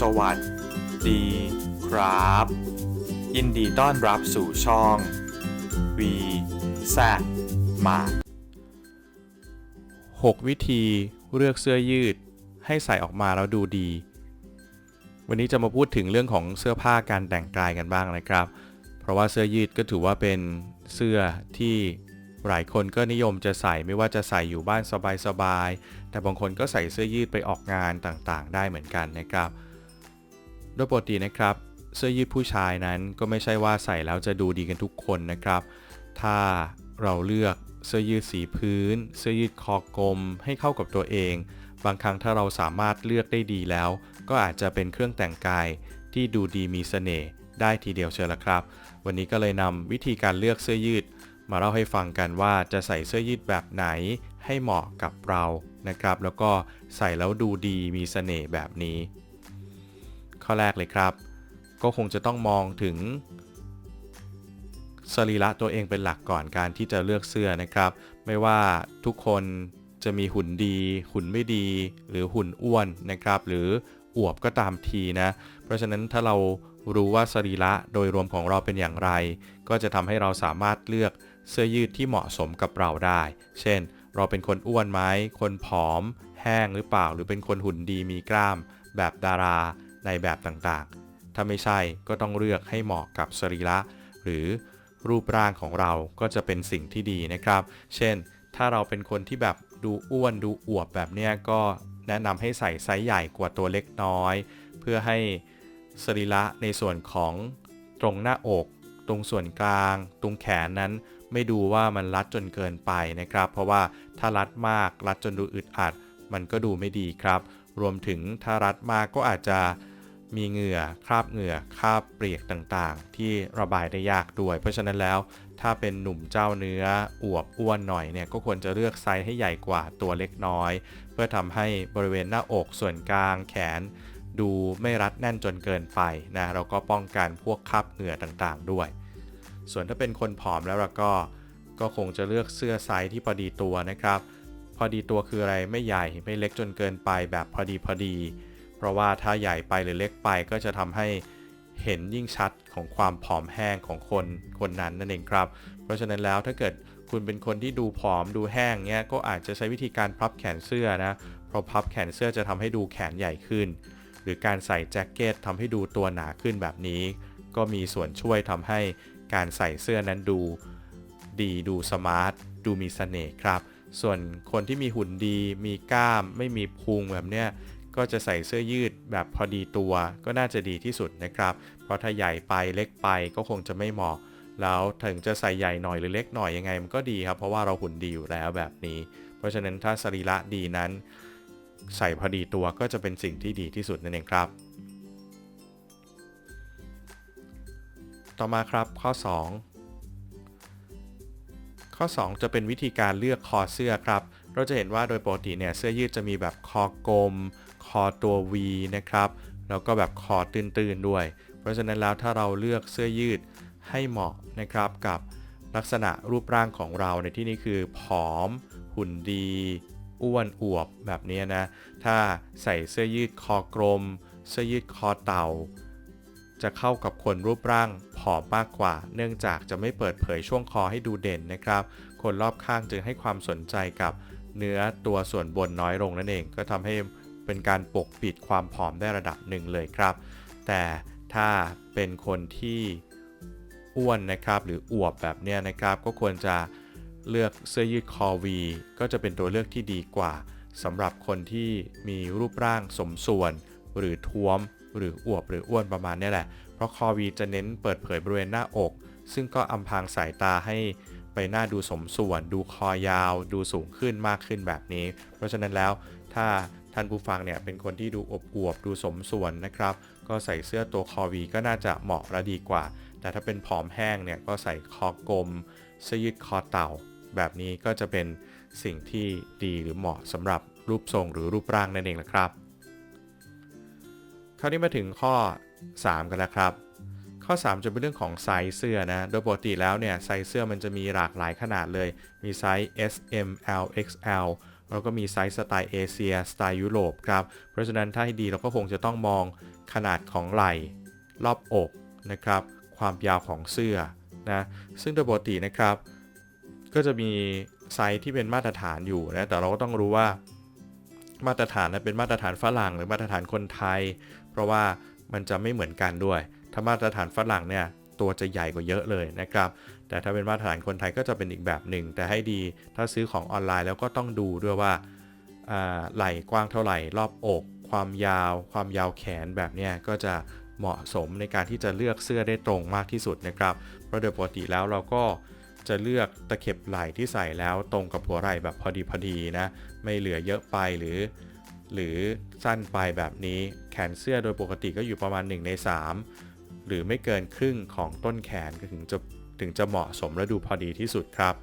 สวัสดีครับ ยินดีต้อนรับสู่ช่อง V Z มา 6 วิธีเลือกเสื้อยืดให้ใส่ออกมาแล้วดูดี วันนี้จะมาพูดถึงเรื่องของเสื้อผ้าการแต่งกายกันบ้างนะครับ เพราะว่าเสื้อยืดก็ถือว่าเป็นเสื้อที่หลายคนก็นิยมจะใส่ไม่ว่าจะใส่อยู่บ้านสบายๆ แต่บางคนก็ใส่เสื้อยืดไปออกงานต่างๆ ได้เหมือนกันนะครับ ดยปกตินะครับ เสื้อยืดผู้ชายนั้นก็ไม่ใช่ว่าใส่แล้วจะดูดีกันทุกคนนะครับ ถ้าเราเลือกเสื้อยืดสีพื้น เสื้อยืดคอกลมให้เข้ากับตัวเอง บางครั้งถ้าเราสามารถเลือกได้ดีแล้ว ก็อาจจะเป็นเครื่องแต่งกายที่ดูดีมีเสน่ห์ได้ทีเดียวเชียวละครับ วันนี้ก็เลยนำวิธีการเลือกเสื้อยืด มาเล่าให้ฟังกันว่าจะใส่เสื้อยืดแบบไหนให้เหมาะกับเรานะครับ แล้วก็ใส่แล้วดูดีมีเสน่ห์แบบนี้ ข้อแรกเลยครับ ก็คงจะต้องมองถึงสรีระตัวเองเป็นหลักก่อนการที่จะเลือกเสื้อนะครับ ไม่ว่าทุกคนจะมีหุ่นดี หุ่นไม่ดี หรือหุ่นอ้วนนะครับ หรืออวบก็ตามทีนะ เพราะฉะนั้นถ้าเรารู้ว่าสรีระโดยรวมของเราเป็นอย่างไร ก็จะทำให้เราสามารถเลือกเสื้อยืดที่เหมาะสมกับเราได้ เช่น เราเป็นคนอ้วนไหมคนผอม แห้งหรือเปล่า หรือเป็นคนหุ่นดีมีกล้าม แบบดารา ในแบบต่างๆ ถ้าไม่ใช่ก็ต้องเลือกให้เหมาะกับสรีระ หรือรูปร่างของเราก็จะเป็นสิ่งที่ดีนะครับ เช่น ถ้าเราเป็นคนที่แบบดูอ้วนดูอวบแบบเนี้ยก็แนะนำให้ใส่ไซส์ใหญ่กว่าตัวเล็กน้อย เพื่อให้สรีระในส่วนของตรงหน้าอก ตรงส่วนกลาง ตรงแขนนั้นไม่ดูว่ามันรัดจนเกินไปนะครับ เพราะว่าถ้ารัดมากรัดจนดูอึดอัด มันก็ดูไม่ดีครับ รวมถึงถ้ารัดมากก็อาจจะ มีเหงื่อคราบเหงื่อคราบเปรียกต่างๆ ที่ระบายได้ยากด้วย เพราะฉะนั้นแล้วถ้าเป็นหนุ่มเจ้าเนื้ออวบอ้วนหน่อยเนี่ยก็ควรจะเลือกไซส์ให้ใหญ่กว่าตัวเล็กน้อย เพื่อทำให้บริเวณหน้าอกส่วนกลางแขน ดูไม่รัดแน่นจนเกินไปนะเราก็ป้องกันพวกคราบเหงื่อต่างๆ ด้วย ส่วนถ้าเป็นคนผอมแล้วเราก็ก็คงจะเลือกเสื้อไซส์ที่พอดีตัวนะครับ พอดีตัวคืออะไรไม่ใหญ่ไม่เล็กจนเกินไปแบบพอดีพอดี เพราะว่าถ้าใหญ่ไปหรือเล็กไปก็จะทำให้เห็นยิ่งชัดของความผอมแห้งของคนคนนั้นนั่นเองครับ เพราะฉะนั้นแล้วถ้าเกิดคุณเป็นคนที่ดูผอมดูแห้งเนี้ยก็อาจจะใช้วิธีการพับแขนเสื้อนะเพราะพับแขนเสื้อจะทำให้ดูแขนใหญ่ขึ้น หรือการใส่แจ็คเก็ตทำให้ดูตัวหนาขึ้นแบบนี้ ก็มีส่วนช่วยทำให้การใส่เสื้อนั้นดูดีดูสมาร์ทดูมีเสน่ห์ครับ ส่วนคนที่มีหุ่นดีมีกล้ามไม่มีพุงแบบเนี้ย ก็จะใส่เสื้อยืดแบบพอดีตัวก็น่าจะดีที่สุดนะครับ เพราะถ้าใหญ่ไปเล็กไปก็คงจะไม่เหมาะ แล้วถึงจะใส่ใหญ่หน่อยหรือเล็กหน่อยยังไงมันก็ดีครับ เพราะว่าเราหุ่นดีอยู่แล้วแบบนี้ เพราะฉะนั้นถ้าสรีระดีนั้น ใส่พอดีตัวก็จะเป็นสิ่งที่ดีที่สุดนั่นเองครับ ต่อมาครับข้อ 2ข้อ 2 จะเป็นวิธีการเลือกคอเสื้อครับ เราจะเห็นว่าโดยปกติเนี่ยเสื้อยืดจะมีแบบคอกลม คอตัว V นะครับ แล้วก็แบบคอตื้นๆด้วย เพราะฉะนั้นแล้วถ้าเราเลือกเสื้อยืดให้เหมาะนะครับกับลักษณะรูปร่างของเราในที่นี้คือผอม หุ่นดี อ้วนอวบแบบนี้นะ ถ้าใส่เสื้อยืดคอกลม เสื้อยืดคอเต่า จะเข้ากับคนรูปร่างผอมมากกว่า เนื่องจากจะไม่เปิดเผยช่วงคอให้ดูเด่นนะครับ คนรอบข้างจึงให้ความสนใจกับเนื้อตัวส่วนบนน้อยลงนั่นเอง ก็ทำให้ เป็นการปกปิดความผอมได้ระดับหนึ่งเลยครับ แต่ถ้าเป็นคนที่อ้วนนะครับหรืออวบแบบเนี้ยนะครับ ก็ควรจะเลือกเสื้อยืดคอวีก็จะเป็นตัวเลือกที่ดีกว่าสำหรับคนที่มีรูปร่างสมส่วน หรือท้วม หรืออวบหรืออ้วนประมาณนี้แหละ เพราะคอวีจะเน้นเปิดเผยบริเวณหน้าอก ซึ่งก็อำพรางสายตาให้ไปหน้าดูสมส่วน ดูคอยาว ดูสูงขึ้นมากขึ้นแบบนี้ เพราะฉะนั้นแล้วถ้า ท่านผู้ฟังเนี่ยเป็นคนที่ดูอบอวบดูสมส่วนนะครับ ก็ใส่เสื้อตัวคอวีก็น่าจะเหมาะและดีกว่า แต่ถ้าเป็นผอมแห้งเนี่ยก็ใส่คอกลมเสื้อยืดคอเต่า แบบนี้ก็จะเป็นสิ่งที่ดีหรือเหมาะสำหรับรูปทรงหรือรูปร่างนั่นเองละครับ คราวนี้มาถึงข้อ 3 กันแล้วครับ ข้อ 3 จะเป็นเรื่องของไซส์เสื้อนะ โดยปกติแล้วเนี่ยไซส์เสื้อมันจะมีหลากหลายขนาดเลย มีไซส์ S M L X L แล้วก็มีไซส์สไตล์เอเชียสไตล์ยุโรปครับ เพราะฉะนั้นถ้าให้ดีเราก็คงจะต้องมองขนาดของไหล่รอบอกนะครับ ความยาวของเสื้อนะซึ่งโดยปกตินะครับ ก็จะมีไซส์ที่เป็นมาตรฐานอยู่นะแต่เราก็ต้องรู้ว่ามาตรฐานนั้นเป็นมาตรฐานฝรั่งหรือมาตรฐานคนไทย เพราะว่ามันจะไม่เหมือนกันด้วย ถ้ามาตรฐานฝรั่งเนี่ยตัวจะใหญ่กว่าเยอะเลยนะครับ แต่ถ้าเป็นมาตรฐานคนไทยก็จะเป็นอีกแบบหนึ่ง แต่ให้ดีถ้าซื้อของออนไลน์แล้วก็ต้องดูด้วยว่าไหล่กว้างเท่าไหร่ รอบอก ความยาว ความยาวแขนแบบนี้ก็จะเหมาะสมในการที่จะเลือกเสื้อได้ตรงมากที่สุดนะครับ เพราะโดยปกติแล้วเราก็จะเลือกตะเข็บไหล่ที่ใส่แล้วตรงกับหัวไหล่แบบพอดีพอดีนะ ไม่เหลือเยอะไปหรือ หรือสั้นไปแบบนี้ แขนเสื้อโดยปกติก็อยู่ประมาณ 1 ใน 3 หรือไม่เกินครึ่งของต้นแขนก็ถึงจะ ถึงจะเหมาะสมและดูพอดีที่สุดครับ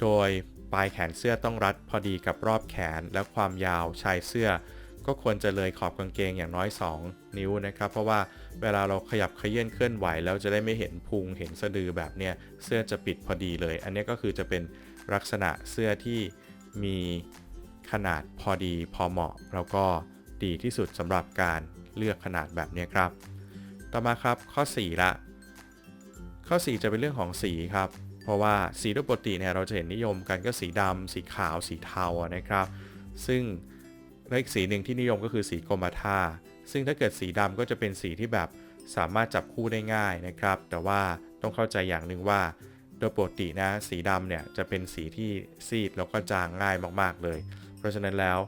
โดยปลายแขนเสื้อต้องรัดพอดีกับรอบแขนและความยาวชายเสื้อ ก็ควรจะเลยขอบกางเกงอย่างน้อย 2 นิ้วนะครับ เพราะว่าเวลาเราขยับเขยื่อนเคลื่อนไหวแล้วจะได้ไม่เห็นพุงเห็นสะดือแบบเนี้ยเสื้อจะปิดพอดีเลย อันนี้ก็คือจะเป็นลักษณะเสื้อที่มีขนาดพอดีพอเหมาะ แล้วก็ดีที่สุดสำหรับการเลือกขนาดแบบเนี้ยครับ ต่อมาครับข้อ 4 ละ ข้อ 4 จะเป็นเรื่องของสีครับ เพราะว่าสีโดยปกติเนี่ยเราจะเห็นนิยมกันก็สีดำสีขาว สีเทานะครับ ซึ่งและอีกสีหนึ่งที่นิยมก็คือสีกรมท่า ซึ่งถ้าเกิดสีดำก็จะเป็นสีที่แบบสามารถจับคู่ได้ง่ายนะครับ แต่ว่าต้องเข้าใจอย่างหนึ่งว่า โดยปกตินะสีดำเนี่ยจะเป็นสีที่ซีดแล้วก็จางง่ายมากๆเลย เพราะฉะนั้นแล้ว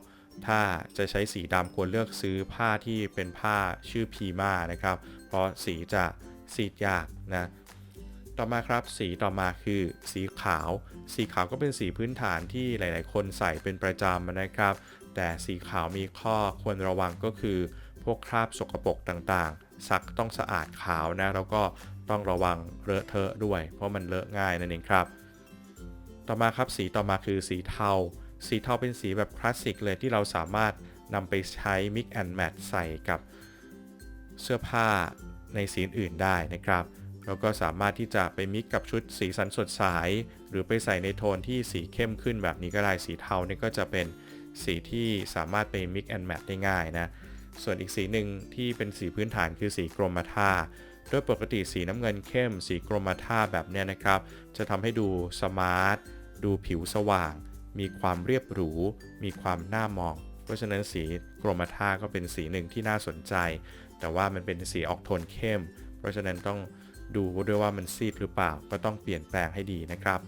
ถ้าจะใช้สีดำควรเลือกซื้อผ้าที่เป็นผ้าชื่อพีมานะครับ เพราะสีจะซีดยากนะ ต่อมาครับ สีต่อมาคือสีขาว สีขาวก็เป็นสีพื้นฐานที่หลาย ๆ คนใส่เป็นประจำนะครับ แต่สีขาวมีข้อควรระวังก็คือ พวกคราบสกปรกต่างๆ ซักต้องสะอาดขาวนะแล้วก็ต้องระวังเลอะเทอะด้วย เพราะมันเลอะง่ายนั่นเองครับ ต่อมาครับสีต่อมาคือสีเทา สีเทาเป็นสีแบบคลาสสิกเลยที่เราสามารถนำไปใช้ mix and match ใส่กับเสื้อผ้าในสีอื่นได้นะครับ แล้วก็สามารถที่จะไปมิกกับชุดสีสันสดใสหรือไปใส่ในโทนที่สีเข้มขึ้นแบบนี้ก็ได้สีเทานี่ก็จะเป็นสีที่สามารถไปมิกแอนด์แมทได้ง่ายนะส่วนอีกสีหนึ่งที่เป็นสีพื้นฐานคือสีกรมท่าโดยปกติสีน้ำเงินเข้ม สีกรมท่าแบบเนี้ยนะครับ จะทำให้ดูสมาร์ทดูผิวสว่าง มีความเรียบหรู มีความน่ามอง เพราะฉะนั้นสีกรมท่าก็เป็นสีหนึ่งที่น่าสนใจ แต่ว่ามันเป็นสีออกโทนเข้ม เพราะฉะนั้นต้อง ดูด้วยว่ามันซีดหรือเปล่าก็ต้องเปลี่ยนแปลงให้ดีนะครับ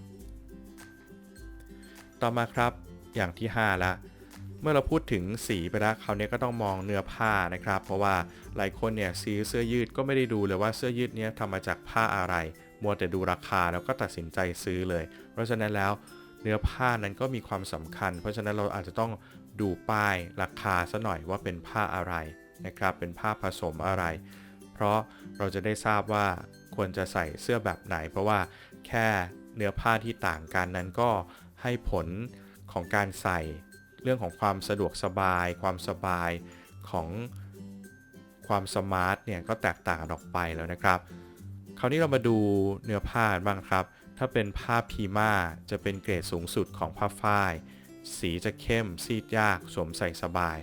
ต่อมาครับอย่างที่ 5 ละเมื่อเราพูดถึงสีไปแล้วคราวนี้ก็ต้องมองเนื้อผ้านะครับ เพราะว่าหลายคนเนี่ยซื้อเสื้อยืดก็ไม่ได้ดูเลยว่าเสื้อยืดเนี้ยทำมาจากผ้าอะไร มัวแต่ดูราคาแล้วก็ตัดสินใจซื้อเลย เพราะฉะนั้นแล้วเนื้อผ้านั้นก็มีความสำคัญ เพราะฉะนั้นเราอาจจะต้องดูป้ายราคาซะหน่อยว่าเป็นผ้าอะไรนะครับ เป็นผ้าผสมอะไร เพราะเราจะได้ทราบว่าควรจะใส่เสื้อแบบไหน เพราะว่าแค่เนื้อผ้าที่ต่างกันนั้นก็ให้ผลของการใส่เรื่องของความสะดวกสบาย ความสบายของความสมาร์ทเนี่ยก็แตกต่างออกไปแล้วนะครับ คราวนี้เรามาดูเนื้อผ้าบ้างครับ ถ้าเป็นผ้าพีมาจะเป็นเกรดสูงสุดของผ้าฝ้าย สีจะเข้มซีดยากสวมใส่สบาย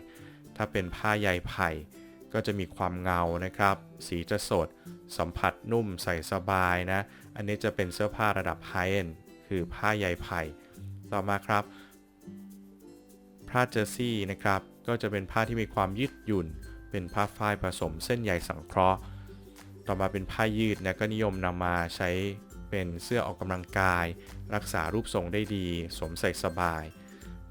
ถ้าเป็นผ้าใยไผ่ ก็จะมีความเงานะครับ สีจะสด สัมผัสนุ่มใส่สบายนะ อันนี้จะเป็นเสื้อผ้าระดับไฮเอนคือผ้าใยไผ่ ต่อมาครับผ้าเจอร์ซี่นะครับ ก็จะเป็นผ้าที่มีความยืดหยุ่น เป็นผ้าฝ้ายผสมเส้นใยสังเคราะห์ ต่อมาเป็นผ้ายืดนะก็นิยมนำมาใช้เป็นเสื้อออกกำลังกาย รักษารูปทรงได้ดี สวมใส่สบาย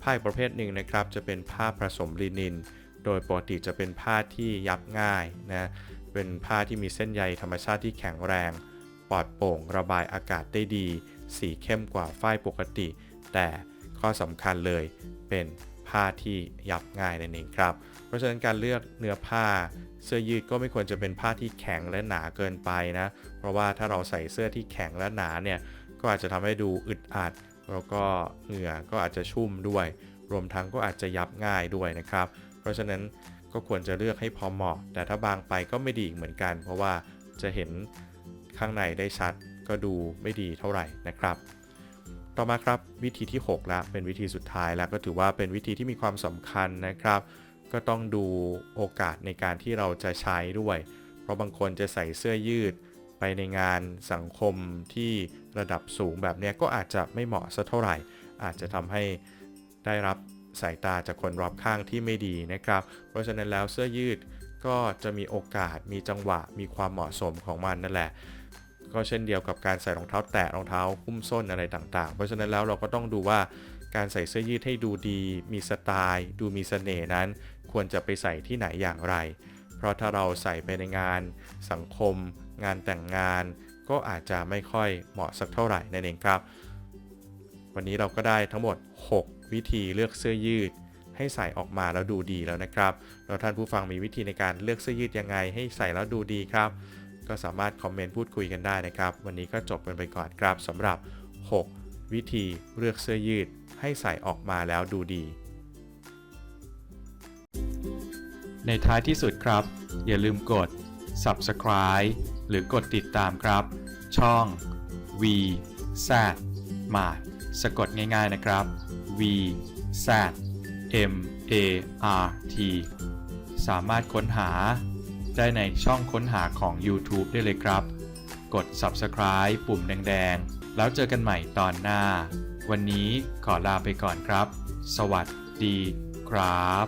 ผ้าประเภทหนึ่งนะครับ จะเป็นผ้าผสมลินิน โดยปกติจะเป็นผ้าที่ยับง่ายนะเป็นผ้าที่มีเส้นใยธรรมชาติที่แข็งแรง ปลอดโปร่งระบายอากาศได้ดี สีเข้มกว่าฝ้ายปกติ แต่ข้อสำคัญเลยเป็นผ้าที่ยับง่ายนั่นเองครับ เพราะฉะนั้นการเลือกเนื้อผ้าเสื้อยืดก็ไม่ควรจะเป็นผ้าที่แข็งและหนาเกินไปนะ เพราะว่าถ้าเราใส่เสื้อที่แข็งและหนาเนี่ยก็อาจจะทำให้ดูอึดอัด แล้วก็เหงื่อก็อาจจะชุ่มด้วย รวมทั้งก็อาจจะยับง่ายด้วยนะครับ เพราะฉะนั้นก็ควรจะเลือกให้พอเหมาะ แต่ถ้าบางไปก็ไม่ดีอีกเหมือนกัน เพราะว่าจะเห็นข้างในได้ชัดก็ดูไม่ดีเท่าไหร่นะครับ ต่อมาครับวิธีที่6แล้วเป็นวิธีสุดท้ายแล้วก็ถือว่าเป็นวิธีที่มีความสำคัญนะครับ ก็ต้องดูโอกาสในการที่เราจะใช้ด้วย เพราะบางคนจะใส่เสื้อยืดไปในงานสังคมที่ระดับสูงแบบนี้ก็อาจจะไม่เหมาะสักเท่าไหร่ อาจจะทำให้ได้รับ สายตาจากคนรอบข้างที่ไม่ดีนะครับ เพราะฉะนั้นแล้วเสื้อยืดก็จะมีโอกาสมีจังหวะมีความเหมาะสมของมันนั่นแหละ ก็เช่นเดียวกับการใส่รองเท้าแตะรองเท้าหุ้มส้นอะไรต่างๆ เพราะฉะนั้นแล้วเราก็ต้องดูว่าการใส่เสื้อยืดให้ดูดี มีสไตล์ ดูมีเสน่ห์นั้น ควรจะไปใส่ที่ไหนอย่างไร เพราะถ้าเราใส่ไปในงาน สังคม งานแต่งงาน ก็อาจจะไม่ค่อยเหมาะสักเท่าไหร่นั่นเองครับ วันนี้เราก็ได้ทั้งหมด 6 วิธีเลือกเสื้อยืด ให้ใส่ออกมาแล้วดูดีแล้วนะครับแล้วท่านผู้ฟังมีวิธีในการเลือกเสื้อยืดยังไง ให้ใส่แล้วดูดีครับ ก็สามารถคอมเมนต์พูดคุยกันได้นะครับ วันนี้ก็จบกันไปก่อนครับสำหรับ 6 วิธีเลือกเสื้อยืด ให้ใส่ออกมาแล้วดูดี ในท้ายที่สุดครับ อย่าลืมกด subscribe หรือกดติดตามครับ ช่อง V Z Mart สะกดง่ายๆนะครับ V Z M A R T สามารถค้นหาได้ในช่องค้นหาของ YouTube ได้เลยครับ กด subscribe ปุ่มแดงๆ แล้วเจอกันใหม่ตอนหน้า วันนี้ขอลาไปก่อนครับ สวัสดีครับ